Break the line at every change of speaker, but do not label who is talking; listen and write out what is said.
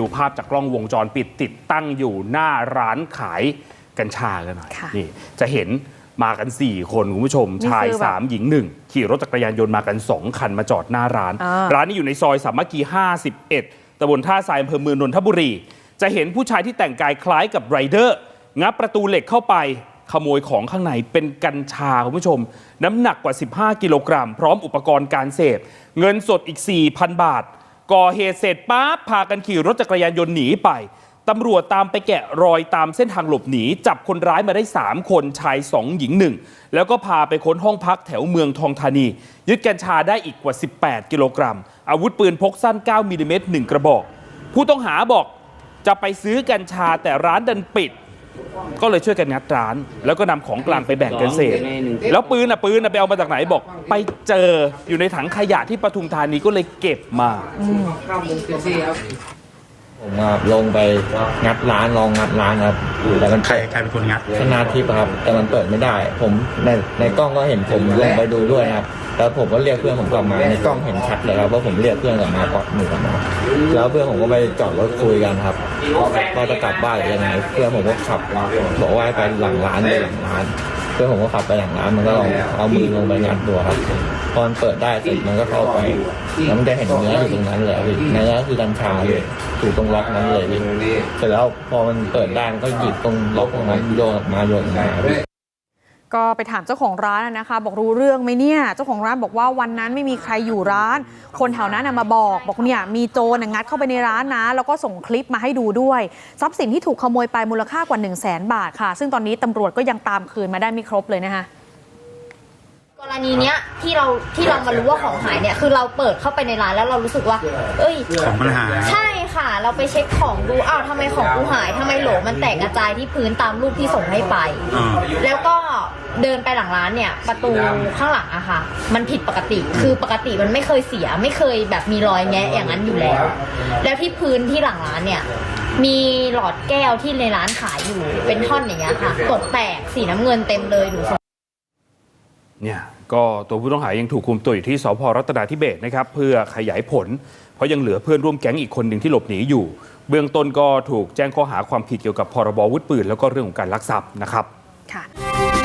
ดูภาพจากกล้องวงจรปิดติดตั้งอยู่หน้าร้านขายกัญชากันหน่อย
ค่ะ
นี่จะเห็นมากัน 4 คนคุณผู้ชม
นี่
ชาย
คือแบบ
3หญิง 1 ขี่รถจักรยานยนต์มากัน 2 คันมาจอดหน้าร้าน
อ่า
ร้านนี้อยู่ในซอยสามัคคี 51ตำบลท่าทรายอำเภอเมืองนนทบุรี จะเห็นผู้ชายที่แต่งกายคล้ายกับไรเดอร์ งับประตูเหล็กเข้าไป ขโมยของข้างในเป็นกัญชาคุณผู้ชม น้ำหนักกว่า 15 กิโลกรัม พร้อมอุปกรณ์การเสพ เงินสดอีก 4,000 บาท ก่อเหตุเสร็จปั๊บพากันขี่รถจักรยานยนต์หนีไปตำรวจตามไปแกะรอยตามเส้นทางหลบหนี จับคนร้ายมาได้ 3 คนชาย 2 หญิง 1 แล้วก็พาไปค้นห้องพักแถวเมืองทองธานี ยึดกัญชาได้อีกกว่า 18 กิโลกรัม อาวุธปืนพกสั้น 9มิลลิเมตร1กระบอก ผู้ต้องหาบอกจะไปซื้อกัญชาแต่ร้านดันปิด ก็เลยช่วยกันงัดร้าน แล้วก็นำของกลางไปแบ่งกันเสพแล้วปืนอะปืนอะไปเอามาจากไหนบอก ไปเจออยู่ในถังขยะที่ปทุมธานีก็เลยเก็บมา
ผมอะลงไปงัดร้านลองงัดร้านครับแต่มัน
ใครใครเป็นคนงัด
ชนาทิพย์อะครับ แต่มันเปิดไม่ได้ ผมในในกล้องก็เห็นผมลงไปดูด้วยนะครับ แล้วผมก็เรียกเพื่อนผมกลับมาในกล้องเห็นชัดเลยครับว่าผมเรียกเพื่อนกลับมาก่อนหนึ่งกลับมาแล้วเพื่อนผมก็ไปจอดรถคุยกันครับว่าจะกลับบ้านหรือยังไงเพื่อนผมก็ขับบอกว่าไปหลังร้านไปหลังร้านเพื่อนผมก็ขับไปหลังร้านมันก็ลองเอามือลงไปงัดดูครับพอนเปิดได้เสร็จมันก็เข้าไปแล้วมันจะเห็นเนื้ออยู่ตรงนั้นเลยพี่เนื้อคือกัญชาเลยอยู่ตรงล็อกนั้นเลยพี่เสร็จแล้วพอมันเปิดได้มันก็หยิบตรงล็อกตรงนั้นโยนออกมาโยนออกมา
ก็ไปถามเจ้าของร้านนะคะ บอกรู้เรื่องไหมเนี่ย เจ้าของร้านบอกว่าวันนั้นไม่มีใครอยู่ร้าน คนแถวนั้นมาบอกบอกเนี่ยมีโจรงัดเข้าไปในร้านนะ แล้วก็ส่งคลิปมาให้ดูด้วย ทรัพย์สินที่ถูกขโมยไปมูลค่ากว่า 1 0 0 0 0แบาทค่ะ ซึ่งตอนนี้ตำรวจก็ยังตามคืนมาได้ไม่ครบเลยนะคะ
กรณีเนี้ยที่เราที่เรามารู้ว่าของหายเนี่ยคือเราเปิดเข้าไปในร้านแล้วเรารู้สึกว่า เอ้ย
ของมันหาย
ใช่ค่ะ เราไปเช็คของดูอ้าวทำไมของกูหายทำไมโหลมันแตกกระจายที่พื้นตามรูปที่ส่งให้ไป
อ่า
แล้วก็เดินไปหลังร้านเนี่ย ประตูข้างหลังอะค่ะ มันผิดปกติคือปกติมันไม่เคยเสีย ไม่เคยแบบมีรอยแงะอย่างนั้นอยู่แล้ว แล้วที่พื้นที่หลังร้านเนี่ย มีหลอดแก้วที่ในร้านขายอยู่เป็นท่อนอย่างเงี้ยค่ะกดแตกสีน้ำเงินเต็มเลยหนู
เนี่ยก็ตัวผู้ต้องหายังถูกคุมตัวอยู่ที่สพรัตนาธิเบศนะครับเพื่อขยายผล เพราะยังเหลือเพื่อนร่วมแก๊งอีกคนหนึ่งที่หลบหนีอยู่ เบื้องต้นก็ถูกแจ้งข้อหาความผิดเกี่ยวกับพรบวุธปืน แล้วก็เรื่องของการลักทรัพย์นะครับ
ค่ะ